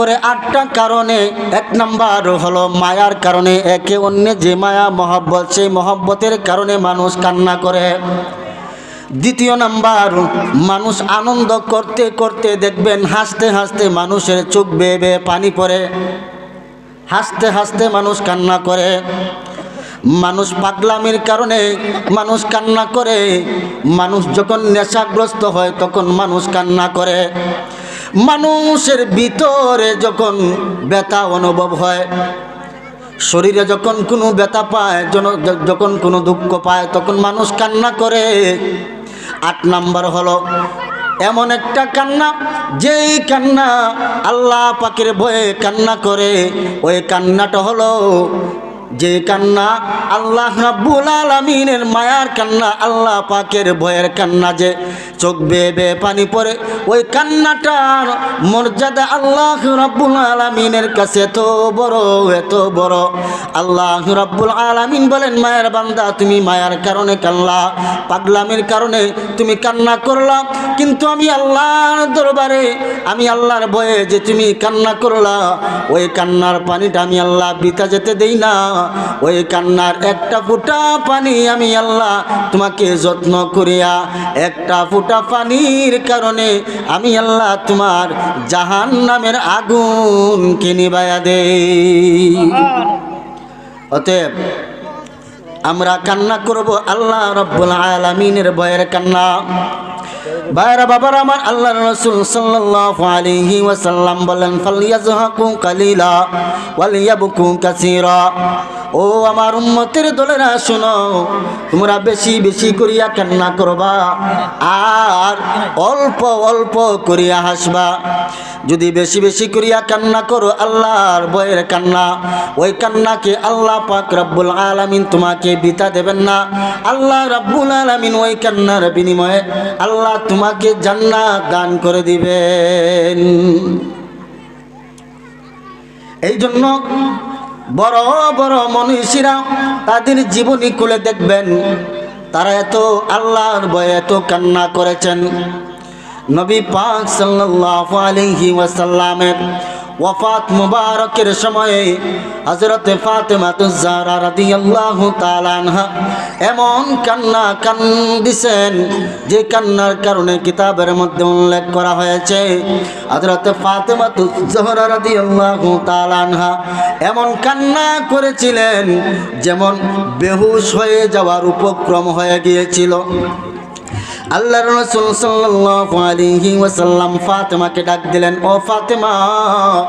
করে আটটা কারণে, এক নাম্বার হলো মায়ার কারণে, একে অন্য যে মায়া, মহব্বত, সেই মহব্বতের কারণে মানুষ কান্না করে। দ্বিতীয় নাম্বার, মানুষ আনন্দ করতে করতে দেখবেন হাসতে হাসতে মানুষের চোখ বেয়ে বেয়ে পানি পড়ে। হাসতে হাসতে মানুষ কান্না করে। মানুষ পাগলামির কারণে মানুষ কান্না করে। মানুষ যখন নেশাগ্রস্ত হয়, তখন মানুষ কান্না করে। মানুষের ভিতরে যখন ব্যথা অনুভব হয়, শরীরে যখন কোনো ব্যথা পায় যখন কোনো দুঃখ পায়, তখন মানুষ কান্না করে। আট নাম্বার হলো, এমন একটা কান্না, যেই কান্না আল্লাহ পাকের ভয়ে কান্না করে। ওই কান্নাটা হলো যে কান্না আল্লাহ রাব্বুল আলামিনের মায়ার কান্না, আল্লাহ পাকের ভয়ের কান্না যে চোখ বেয়ে বেয়ে পানি পড়ে, ওই কান্নাটার মর্যাদা আল্লাহ রাব্বুল আলামিনের কাছে এত বড় এত বড়। আল্লাহ রাব্বুল আলামিন বলেন, মায়ের বান্দা, তুমি মায়ার কারণে কান্না, পাগলামির কারণে তুমি কান্না করলা। কিন্তু আমি আল্লাহর দরবারে, আমি আল্লাহর ভয়ে যে তুমি কান্না করলা, ওই কান্নার পানিটা আমি আল্লাহ বিতা যেতে দেই না। ওই কান্নার একটা ফুটা পানি আমি আল্লাহ তোমাকে যত্ন করিয়া, একটা ফুটা পানির কারণে আমি আল্লাহ তোমার জাহান নামের আগুন কিনিবায়া দেই। অতএব আমরা কান্না করব আল্লাহ রব্বুল আলমিনের বয়ের কান্না। বাইরা বাবার আমার আল্লাহ রসুল সাল্লাল্লাহু আলাইহি ওয়াসাল্লাম বলেন ফালিয়াজহাকু কালিলা ওয়ালিয়াবকু কাসীরা ও আমার উম্মতের দলেরা, শোনো, তোমরা বেশি বেশি করিয়া কান্না করবা আর অল্প অল্প করিয়া হাসবা। যদি বেশি বেশি করিয়া কান্না করো আল্লাহর বয়ের কান্না, ওই কান্নাকে আল্লাহ পাক রব্বুল আলামিন তোমাকে বিতা দেবেন না। আল্লাহ রব্বুল আলামিন ওই কান্নার বিনিময়ে আল্লাহ তোমাকে জান্নাত দান করে দিবেন। এই জন্য বড় বড় মনীষীরা তাদের জীবনী খুলে দেখবেন। তারা এত আল্লাহর ভয়ে এত কান্না করেছেন। নবী পাক সাল্লাল্লাহু আলাইহি ওয়াসাল্লামের ওয়াফাত মুবারকের সময়ে হযরত ফাতেমাতুজ জাহরা রাদিয়াল্লাহু তাআলা আনহা এমন কান্না কান্দিছেন যে কান্নার কারণে কিতাবের মধ্যে উল্লেখ করা হয়েছে। হযরত ফাতেমাতুজ জাহরা রাদিয়াল্লাহু তাআলা আনহা এমন কান্না করেছিলেন যেমন বেহুশ হয়ে যাওয়ার উপক্রম হয়ে গিয়েছিল। আল্লাহ রসুল সাল্লাল্লাহু আলাইহি ওয়াসাল্লাম ফাতেমাকে ডাক দিলেন, ও ফাতেমা!